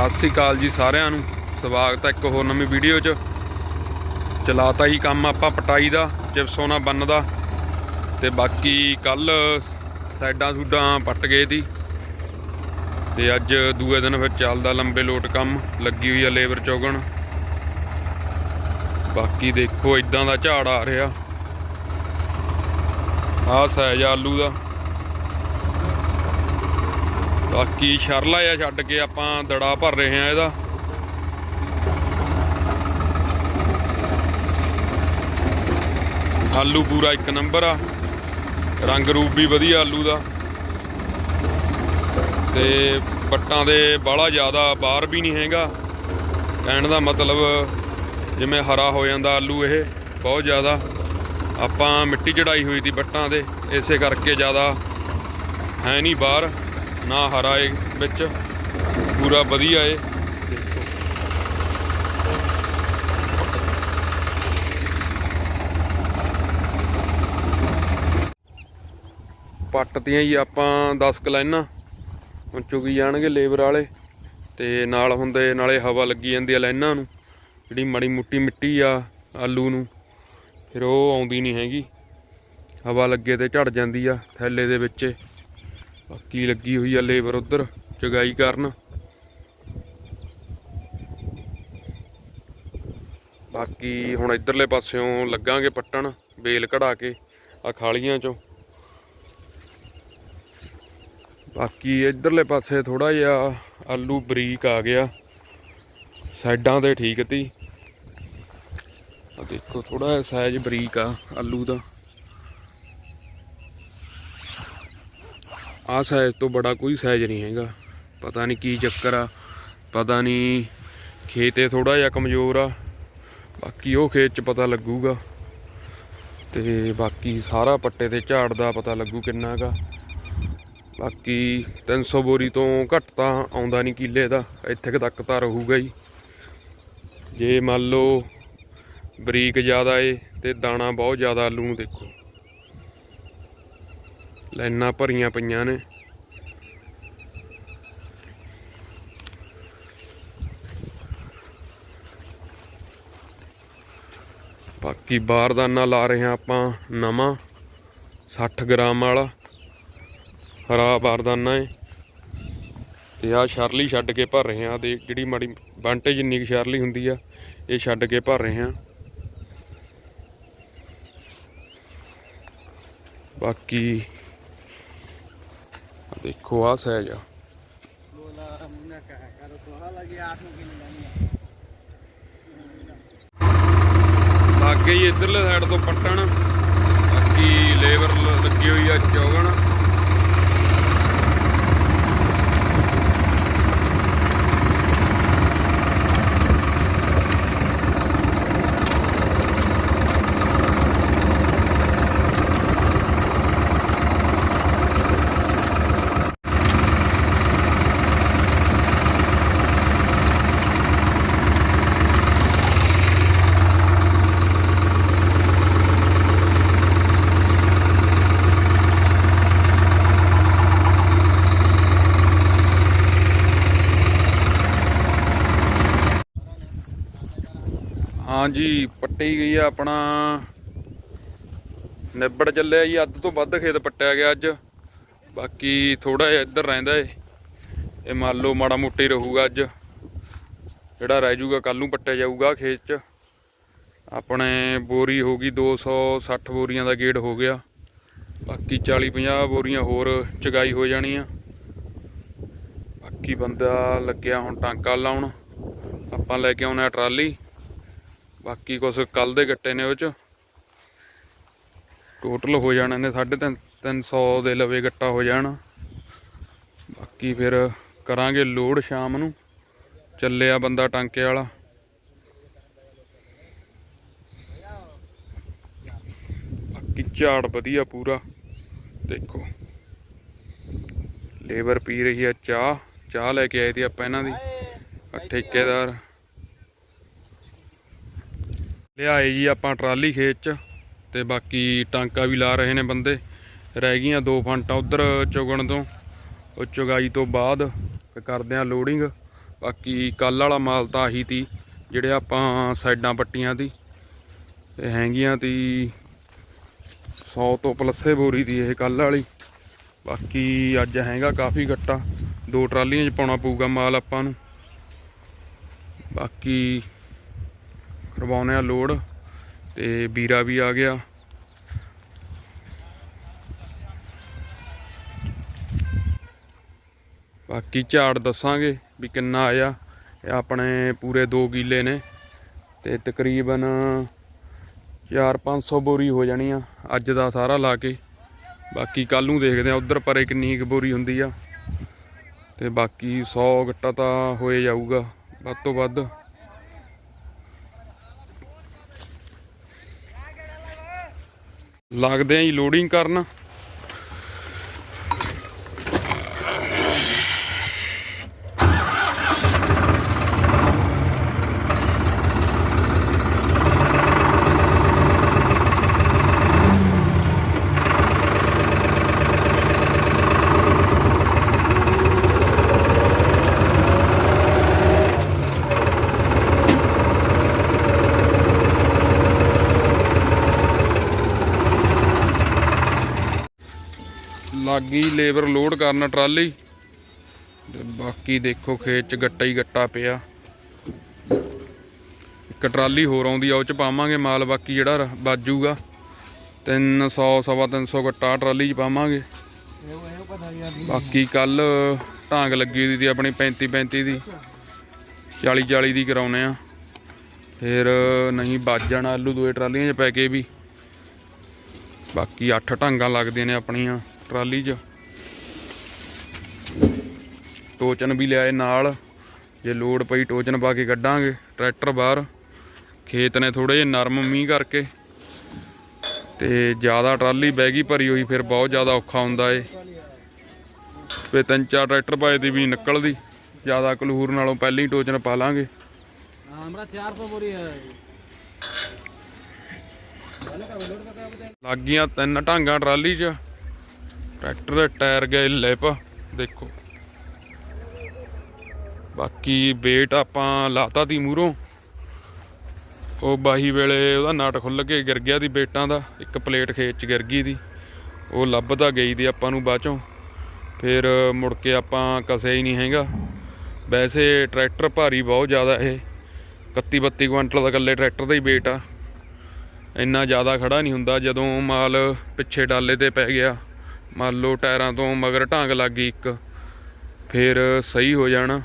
ਸਤਿ ਸ੍ਰੀ ਅਕਾਲ ਜੀ ਸਾਰਿਆਂ ਨੂੰ। ਸਵਾਗਤ ਹੈ ਇੱਕ ਹੋਰ ਨਵੀਂ ਵੀਡੀਓ 'ਚ। ਚਲਾਤਾ ਹੀ ਕੰਮ ਆਪਾਂ ਪਟਾਈ ਦਾ ਚਿਪਸੋਨਾ ਬੰਨ ਦਾ। ਤੇ ਬਾਕੀ ਕੱਲ ਸਾਈਡਾਂ ਸੂਡਾਂ ਪੱਟ ਗਏ ਦੀ ਤੇ ਅੱਜ ਦੂਏ ਦਿਨ ਫਿਰ ਚੱਲਦਾ ਲੰਬੇ ਲੋਟ ਕੰਮ, ਲੱਗੀ ਹੋਈ ਆ ਲੇਬਰ ਚੋਗਣ। ਬਾਕੀ ਦੇਖੋ ਇਦਾਂ ਦਾ ਝਾੜ ਆ ਰਿਹਾ। ਆਹ ਸਾਈਜ਼ ਆ ਆਲੂ ਦਾ। ਬਾਕੀ ਸ਼ਰਲਾ ਆ ਛੱਡ ਕੇ ਆਪਾਂ ਦੜਾ ਭਰ ਰਹੇ ਆ ਇਹਦਾ। ਆਲੂ ਪੂਰਾ ਇੱਕ ਨੰਬਰ ਆ। ਰੰਗ ਰੂਪ ਵੀ ਵਧੀਆ ਆਲੂ ਦਾ। ਤੇ ਪੱਟਾਂ ਦੇ ਬਾਹਲਾ ਜ਼ਿਆਦਾ ਬਾਹਰ ਵੀ ਨਹੀਂ ਹੈਗਾ। ਕਹਿਣ ਦਾ ਮਤਲਬ ਜਿਵੇਂ ਹਰਾ ਹੋ ਜਾਂਦਾ ਆਲੂ ਇਹ, ਬਹੁਤ ਜ਼ਿਆਦਾ। ਆਪਾਂ ਮਿੱਟੀ ਚੜਾਈ ਹੋਈ ਦੀ ਬੱਟਾਂ ਦੇ, ਇਸੇ ਕਰਕੇ ਜ਼ਿਆਦਾ ਹੈ ਨਹੀਂ ਬਾਹਰ। ਨਾ ਹਰਾ ਏ ਵਿੱਚ। ਪੂਰਾ ਵਧੀਆ ਏ। ਦੇਖੋ ਪੱਟਤੀਆਂ ਹੀ ਆਪਾਂ 10 ਕਲਾਈਨਾਂ ਹੁਣ ਚੁਗੀ ਜਾਣਗੇ ਲੇਬਰ ਵਾਲੇ। ਤੇ ਨਾਲ ਹੁੰਦੇ, ਨਾਲੇ ਹਵਾ ਲੱਗੀ ਜਾਂਦੀ ਆ ਲਾਈਨਾਂ ਨੂੰ। ਜਿਹੜੀ ਮਾੜੀ ਮੁੱਟੀ ਮਿੱਟੀ ਆ, ਆਲੂ ਨੂੰ। ਫਿਰ ਉਹ ਆਉਂਦੀ ਨਹੀਂ ਹੈਗੀ। ਹਵਾ ਲੱਗੇ ਤੇ ਝੜ ਜਾਂਦੀ ਆ ਥੈਲੇ ਦੇ ਵਿੱਚ। ਬਾਕੀ ਲੱਗੀ ਹੋਈ ਆ ਲੇਬਰ ਉਧਰ, ਚਗਾਈ ਕਰਨ। ਬਾਕੀ ਹੁਣ ਇਧਰਲੇ ਪਾਸਿਓਂ ਲੱਗਾਂਗੇ ਪੱਟਣ, ਬੇਲ ਕਢਾ ਕੇ ਆ ਖਾਲੀਆਂ ਚੋਂ। ਬਾਕੀ ਇਧਰਲੇ ਪਾਸੇ ਥੋੜਾ ਜਿਹਾ ਆਲੂ ਬਰੀਕ ਆ ਗਿਆ। ਸਾਈਡਾਂ ਤੇ ਠੀਕ ਤੀ। ਆ ਦੇਖੋ ਥੋੜਾ ਜਿਹਾ ਸਾਈਜ਼ ਬਰੀਕ ਆ ਆਲੂ ਦਾ। ਆ ਸਾਈਜ਼ ਤੋਂ ਬੜਾ ਕੋਈ ਸਾਈਜ਼ ਨਹੀਂ ਹੈਗਾ। ਪਤਾ ਨਹੀਂ ਕੀ ਚੱਕਰ ਆ, ਪਤਾ ਨਹੀਂ ਖੇਤੇ ਥੋੜਾ ਜਿਹਾ ਕਮਜ਼ੋਰ ਆ, ਬਾਕੀ ਉਹ ਖੇਤ 'ਚ ਪਤਾ ਲੱਗੂਗਾ। ਤੇ ਬਾਕੀ ਸਾਰਾ ਪੱਟੇ ਤੇ ਝਾੜ ਦਾ ਪਤਾ ਲੱਗੂ ਕਿੰਨਾ ਗਾ ਬਾਕੀ 300 ਬੋਰੀ ਤੋਂ ਘੱਟ ਤਾਂ ਆਉਂਦਾ ਨਹੀਂ ਕਿੱਲੇ ਦਾ, ਇੱਥੇ ਕੁ ਤੱਕ ਤਾਂ ਰਹੂਗਾ ਹੀ। ਜੇ ਮੰਨ ਲਓ ਬਰੀਕ ਜ਼ਿਆਦਾ ਏ ਤੇ ਦਾਣਾ ਬਹੁਤ ਜ਼ਿਆਦਾ ਆਲੂ ਨੂੰ ਦੇਖੋ। ਲਾਈਨਾਂ ਭਰੀਆਂ ਪਈਆਂ ਨੇ। ਬਾਕੀ ਬਾਰਦਾਨਾ ਲਾ ਰਹੇ ਹਾਂ ਆਪਾਂ ਨਵਾਂ 60 ਗ੍ਰਾਮ ਵਾਲਾ। ਹਰਾ ਬਾਰਦਾਨਾ ਏ। ਤੇ ਆ ਸ਼ਰਲੀ ਛੱਡ ਕੇ ਭਰ ਰਹੇ ਆ ਦੇ ਜਿਹੜੀ ਮਾੜੀ ਬੰਟੇ ਜਿੰਨੀ ਕੁ ਸ਼ਰਲੀ ਹੁੰਦੀ ਆ, ਇਹ ਛੱਡ ਕੇ ਭਰ ਰਹੇ ਆ ਬਾਕੀ ਦੇਖੋ ਆ ਸਾਈਜ਼ ਆ। ਲੱਗੇ ਹੀ ਇਧਰਲੇ ਸਾਈਡ ਤੋਂ ਪੱਟਣ, ਬਾਕੀ ਲੇਬਰ ਲੱਗੀ ਹੋਈ ਆ ਚੌਗਣ। ਹਾਂਜੀ ਪੱਟੀ ਗਈ ਆ ਆਪਣਾ। ਨਿਬੜ ਚੱਲਿਆ ਜੀ, ਅੱਧ ਤੋਂ ਵੱਧ ਖੇਤ ਪੱਟਿਆ ਗਿਆ ਅੱਜ। ਬਾਕੀ ਥੋੜਾ ਜਿਹਾ ਇੱਧਰ ਰਹਿੰਦਾ ਏ। ਇਹ ਮੰਨ ਲਓ ਮਾੜਾ ਮੋਟਾ ਹੀ ਰਹੂਗਾ ਅੱਜ। ਜਿਹੜਾ ਰਹਿ ਜਾਊਗਾ ਕੱਲ ਨੂੰ ਪੱਟਿਆ ਜਾਊਗਾ ਖੇਤ 'ਚ। ਆਪਣੇ ਬੋਰੀ ਹੋ ਗਈ 260 ਬੋਰੀਆਂ ਦਾ ਗੇੜ ਹੋ ਗਿਆ। ਬਾਕੀ 40 50 ਬੋਰੀਆਂ ਹੋਰ ਚਗਾਈ ਹੋ ਜਾਣੀਆਂ। ਬਾਕੀ ਬੰਦਾ ਲੱਗਿਆ ਹੁਣ ਟਾਂਕਾ ਲਾਉਣ। ਆਪਾਂ ਲੈ ਕੇ ਆਉਣਾ ਟਰਾਲੀ। ਬਾਕੀ ਕੁਛ ਕੱਲ ਦੇ ਗੱਟੇ ਨੇ ਉਹ ਚ। ਟੋਟਲ ਹੋ ਜਾਣੇ ਨੇ 3.5 300 ਦੇ ਲਵੇ ਗੱਟਾ ਹੋ ਜਾਣਾ। ਬਾਕੀ ਫਿਰ ਕਰਾਂਗੇ ਲੋਡ ਸ਼ਾਮ ਨੂੰ। ਚੱਲਿਆ ਬੰਦਾ ਟਾਂਕੇ ਵਾਲਾ। ਬਾਕੀ ਝਾੜ ਵਧੀਆ ਪੂਰਾ। ਦੇਖੋ। ਲੇਬਰ ਪੀ ਰਹੀ ਆ ਚਾਹ ਚਾਹ ਲੈ ਕੇ ਆਏ ਸੀ ਆਪਾਂ ਇਹਨਾਂ ਦੀ। ਠੇਕੇਦਾਰ। ਲਿਆਏ ਜੀ ਆਪਾਂ ਟਰਾਲੀ ਖੇਤ ਚ ਤੇ ਬਾਕੀ ਟਾਂਕਾ ਵੀ ਲਾ ਰਹੇ ਨੇ ਬੰਦੇ। ਰਹਿ ਗਈਆਂ ਦੋ ਫੰਟਾਂ ਉਧਰ ਚੁਗਣ ਤੋਂ, ਉਹ ਚੁਗਾਈ ਤੋਂ ਬਾਅਦ ਫਿਰ ਕਰਦੇ ਆ ਲੋਡਿੰਗ ਬਾਕੀ ਕੱਲ ਵਾਲਾ ਮਾਲ ਤਾਂ ਆਹੀ ਤੀ, ਜਿਹੜੇ ਆਪਾਂ ਸਾਈਡਾਂ ਪੱਟੀਆਂ ਤੀ। ਤੇ ਹੈਗੀਆਂ ਤੀ 100 ਤੋਂ ਪਲੱਸੇ ਬੋਰੀ ਦੀ ਇਹ ਕੱਲ ਵਾਲੀ। ਬਾਕੀ ਅੱਜ ਹੈਗਾ ਕਾਫੀ ਗੱਟਾ, ਦੋ ਟਰਾਲੀਆਂ 'ਚ ਪਾਉਣਾ ਪਊਗਾ ਮਾਲ ਆਪਾਂ ਨੂੰ। ਬਾਕੀ ਕਰਵਾਉਣੇ ਆ ਲੋਡ ਤੇ ਵੀਰਾ ਵੀ ਆ ਗਿਆ। ਬਾਕੀ ਝਾੜ ਦੱਸਾਂਗੇ ਵੀ ਕਿੰਨਾ ਆਇਆ। ਇਹ ਆਪਣੇ ਪੂਰੇ 2 ਕਿੱਲੇ ਨੇ ਤੇ ਤਕਰੀਬਨ 4-500 ਬੋਰੀ ਹੋ ਜਾਣੀ ਆ ਅੱਜ ਦਾ ਸਾਰਾ ਲਾ ਕੇ। ਬਾਕੀ ਕੱਲ ਨੂੰ ਦੇਖਦੇ ਆ ਉਧਰ ਪਰੇ ਕਿੰਨੀ ਕੁ ਬੋਰੀ ਹੁੰਦੀ ਆ। ਤੇ ਬਾਕੀ 100 ਗੱਟਾ ਤਾਂ ਹੋਏ ਜਾਊਗਾ ਵੱਧ ਤੋਂ ਵੱਧ। ਲੱਗਦੇ ਆ ਜੀ ਲੋਡਿੰਗ ਕਰਨ। ਲੱਗੀ ਲੇਬਰ ਲੋਡ ਕਰਨ ਟਰਾਲੀ। ਤੇ ਬਾਕੀ ਦੇਖੋ ਖੇਤ ਚ ਗੱਟਾ ਹੀ ਗੱਟਾ ਪਿਆ। ਇੱਕ ਟਰਾਲੀ ਹੋਰ ਆਉਂਦੀ ਆ, ਉਹ ਚ ਪਾਵਾਂਗੇ ਮਾਲ, ਬਾਕੀ ਜਿਹੜਾ ਰ- ਬਾਜੂਗਾ। 300 ਸਵਾ 300 ਗੱਟਾ ਟਰਾਲੀ ਚ ਪਾਵਾਂਗੇ। ਬਾਕੀ ਕੱਲ ਢਾਂਗ ਲੱਗੀ ਦੀ ਆਪਣੀ 35 35 ਦੀ। 40 40 ਦੀ ਕਰਾਉਨੇ ਆ। ਫਿਰ ਨਹੀਂ ਵੱਜ ਆਲੂ ਦੋਏ ਟਰਾਲੀਆਂ 'ਚ ਪੈ ਕੇ ਵੀ। ਬਾਕੀ 8 ਢਾਂਗਾਂ ਲੱਗਦੀਆਂ ਨੇ ਆਪਣੀਆਂ। ਟਰਾਲੀ 'ਚ। ਟੋਚਨ ਵੀ ਲਿਆਏ ਨਾਲ। ਜੇ ਲੋਡ ਪਈ ਟੋਚਨ ਪਾ ਕੇ ਕੱਢਾਂਗੇ ਟਰੈਕਟਰ ਬਾਹਰ। ਖੇਤ ਨੇ ਥੋੜੇ ਜਿਹਾ ਨਰਮ ਮੀਂਹ ਕਰਕੇ। ਤੇ ਜ਼ਿਆਦਾ ਟਰਾਲੀ ਬਹਿ ਗਈ ਭਰੀ ਹੋਈ ਫਿਰ ਬਹੁਤ ਜ਼ਿਆਦਾ ਔਖਾ ਹੁੰਦਾ ਏ। ਫੇ ਤਿੰਨ ਚਾਰ ਟਰੈਕਟਰ ਪਾਏ ਦੀ ਵੀ ਨਿਕਲਦੀ। ਜ਼ਿਆਦਾ ਕਲੂਰ ਨਾਲੋਂ ਪਹਿਲੀ ਟੋਚਨ ਪਾ ਲਾਂਗੇ। ਹਮਰਾ 400 ਲੱਗੀਆਂ ਤਿੰਨ ਢਾਂਗਾ ਟਰਾਲੀ 'ਚ। ਟਰੈਕਟਰ ਦੇ ਟਾਇਰ ਗਏ ਲਿਪ ਦੇਖੋ। ਬਾਕੀ ਵੇਟ ਆਪਾਂ ਲਾਤਾ ਤੀ ਮੂਰੋਂ ਉਹ ਬਾਹੀ ਵੇਲੇ ਉਹਦਾ ਨਟ ਖੁੱਲ ਕੇ ਗਿਰ ਗਿਆ ਦੀ ਬੇਟਾਂ ਦਾ, ਇੱਕ ਪਲੇਟ ਖੇਤ 'ਚ ਗਿਰ ਗਈ ਦੀ ਉਹ ਲੱਭਦਾ ਗਈ ਦੀ ਆਪਾਂ ਨੂੰ ਬਾਅਦ ਚੋਂ ਫਿਰ ਮੁੜ ਕੇ ਆਪਾਂ ਕਸਿਆ ਹੀ ਨਹੀਂ ਹੈਗਾ। ਵੈਸੇ ਟਰੈਕਟਰ ਭਾਰੀ ਬਹੁਤ ਜ਼ਿਆਦਾ ਇਹ। 31 32 ਕੁਇੰਟਲ ਦਾ ਇਕੱਲੇ ਟਰੈਕਟਰ ਦਾ ਹੀ ਵੇਟ ਆ। ਇੰਨਾ ਜ਼ਿਆਦਾ ਖੜਾ ਨਹੀਂ ਹੁੰਦਾ ਜਦੋਂ ਮਾਲ ਪਿੱਛੇ ਡਾਲੇ ਤੇ ਪੈ ਗਿਆ। ਮੰਨ ਲਓ ਟਾਇਰਾਂ ਤੋਂ ਮਗਰ ਢਾਂਗ ਲੱਗ ਗਈ ਇੱਕ, ਫਿਰ ਸਹੀ ਹੋ ਜਾਣਾ।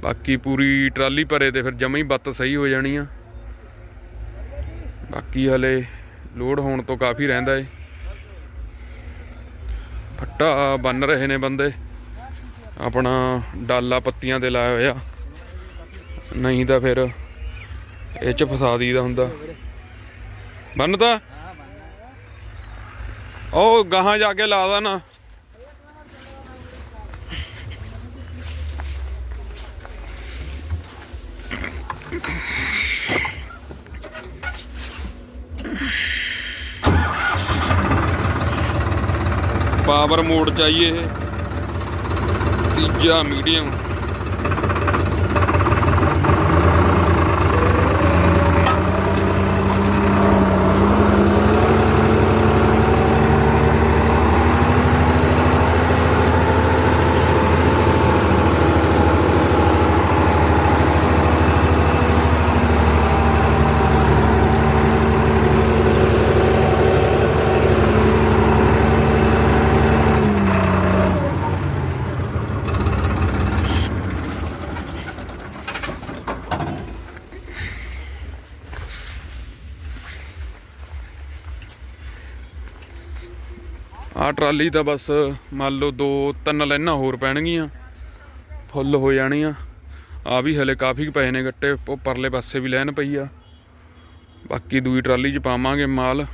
ਬਾਕੀ ਪੂਰੀ ਟਰਾਲੀ ਭਰੇ ਤੇ ਫਿਰ ਜਮਾ ਹੀ ਬੱਤ ਸਹੀ ਹੋ ਜਾਣੀ ਆ। ਬਾਕੀ ਹਲੇ ਲੋਡ ਹੋਣ ਤੋਂ ਕਾਫੀ ਰਹਿੰਦਾ ਏ। ਫੱਟਾ ਬੰਨ ਰਹੇ ਨੇ ਬੰਦੇ। ਆਪਣਾ ਡਾਲਾ ਪੱਤੀਆਂ ਤੇ ਲਾਇਆ ਹੋਇਆ। ਨਹੀਂ ਤਾਂ ਫਿਰ ਇਹ ਚ ਫਸਾ ਦੀਦਾ ਹੁੰਦਾ। ਬੰਨਦਾ ਉਹ ਗਾਹਾਂ ਜਾ ਕੇ ਲਾ ਦਾ ਨਾ। ਪਾਵਰ ਮੋਡ ਚਾਹੀਏ ਇਹ। ਤੀਜਾ ਮੀਡੀਅਮ। ਆਹ ਟਰਾਲੀ ਤਾਂ ਬਸ ਮੰਨ ਲਓ ਦੋ ਤਿੰਨ ਲਾਈਨਾਂ ਹੋਰ ਪੈਣਗੀਆਂ, ਫੁੱਲ ਹੋ ਜਾਣੀਆਂ। ਆ ਵੀ ਹਲੇ ਕਾਫੀ ਪਏ ਨੇ ਗੱਟੇ, ਉਹ ਪਰਲੇ ਪਾਸੇ ਵੀ ਲੈਣ ਪਈ ਆ। ਬਾਕੀ ਦੂਈ ਟਰਾਲੀ 'ਚ ਪਾਵਾਂਗੇ ਮਾਲ।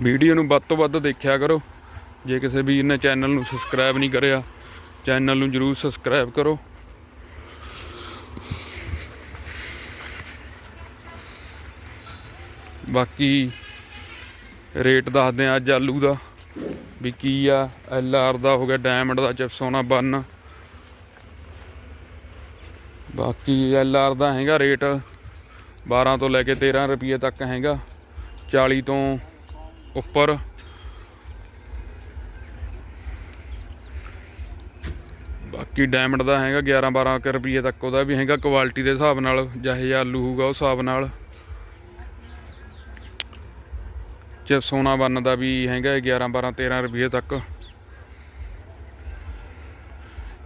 ਵੀਡੀਓ ਨੂੰ ਵੱਧ ਤੋਂ ਵੱਧ ਦੇਖਿਆ ਕਰੋ। ਜੇ ਕਿਸੇ ਵੀਰ ਨੇ ਚੈਨਲ ਨੂੰ ਸਬਸਕ੍ਰਾਈਬ ਨਹੀਂ ਕਰਿਆ, ਚੈਨਲ ਨੂੰ ਜਰੂਰ ਸਬਸਕ੍ਰਾਈਬ ਕਰੋ। ਬਾਕੀ ਰੇਟ ਦੱਸਦੇ ਆ ਅੱਜ ਆਲੂ ਦਾ ਵੀ ਕੀ ਆ, ਐਲ ਆਰ ਦਾ ਹੋ ਗਿਆ ਡਾਇਮੰਡ ਦਾ ਚਿਪਸੋਨਾ ਬੰਨ। ਬਾਕੀ ਐਲ ਆਰ ਦਾ ਹੈਗਾ ਰੇਟ 12 ਤੋਂ ਲੈ ਕੇ 13 ਰੁਪਏ ਤੱਕ ਹੈਗਾ 40 ਤੋਂ ਉੱਪਰ। ਬਾਕੀ ਡਾਇਮੰਡ ਦਾ ਹੈਗਾ 11 12 ਰੁਪਏ ਤੱਕ, ਉਹਦਾ ਵੀ ਹੈਗਾ ਕੁਆਲਿਟੀ ਦੇ ਹਿਸਾਬ ਨਾਲ, ਜਿਹੇ ਜਿਹਾ ਆਲੂ ਹੋਊਗਾ ਉਸ ਹਿਸਾਬ ਨਾਲ। ਚ ਸੋਨਾ ਬੰਨ ਦਾ ਵੀ ਹੈਗਾ 11 12 13 ਰੁਪਏ ਤੱਕ।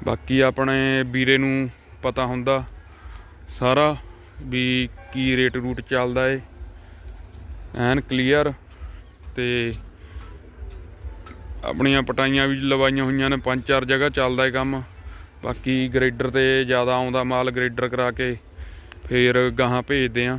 ਬਾਕੀ ਆਪਣੇ ਵੀਰੇ ਨੂੰ ਪਤਾ ਹੁੰਦਾ ਸਾਰਾ ਵੀ ਕੀ ਰੇਟ ਰੂਟ ਚੱਲਦਾ ਏ। ਐਨ ਕਲੀਅਰ ਤੇ ਆਪਣੀਆਂ ਪਟਾਈਆਂ ਵੀ ਲਵਾਈਆਂ ਹੋਈਆਂ ਨੇ, ਪੰਜ, ਚਾਰ ਜਗ੍ਹਾ ਚੱਲਦਾ ਏ ਕੰਮ। ਬਾਕੀ ਗ੍ਰੇਡਰ ਤੇ ਜ਼ਿਆਦਾ ਆਉਂਦਾ ਮਾਲ ਗ੍ਰੇਡਰ ਕਰਾ ਕੇ, ਫੇਰ ਗਾਹਾਂ ਭੇਜਦੇ ਆ।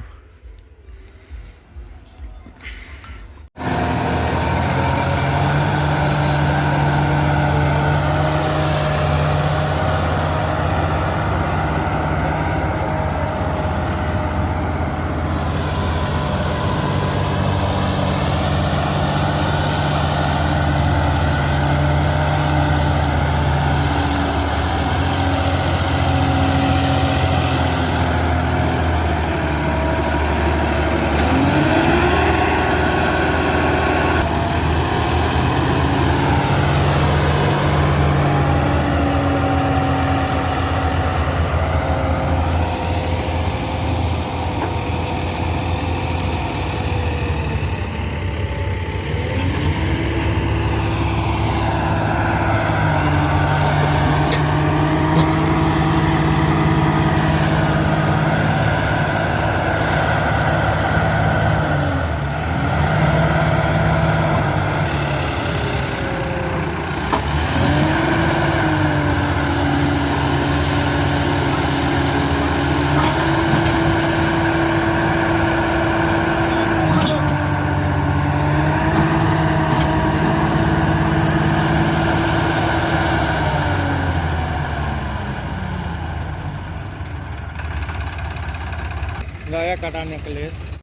गाया काटा नेकलेस हो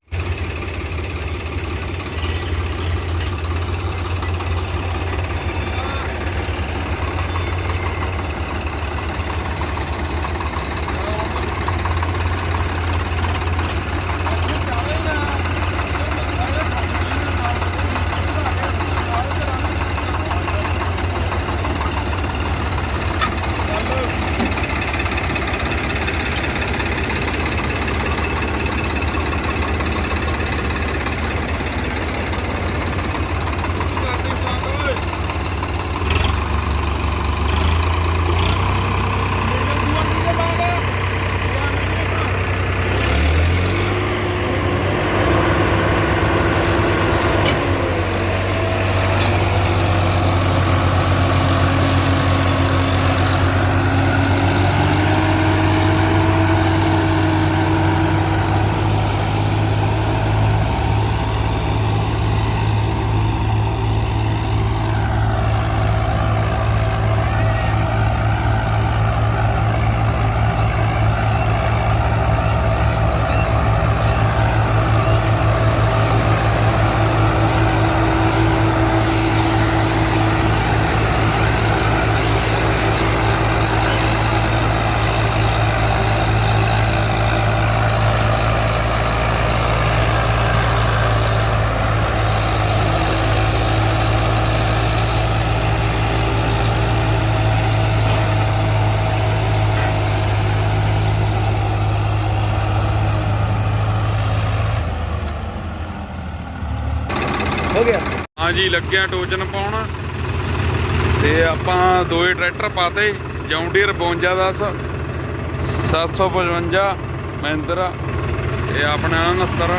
ਲੱਗਿਆ ਟੋਜਨ ਪਾਉਣ। ਤੇ ਆਪਾਂ ਦੋਏ ਟਰੈਕਟਰ ਪਾਤੇ। ਜੌਂਡੀਅਰ 5210 755 ਮਹਿੰਦਰਾ ਤੇ ਆਪਣਾ 69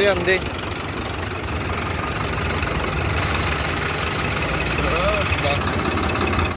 ਲਓ ਜੀ ਕੱਟ ਲਿਆਂਦੇ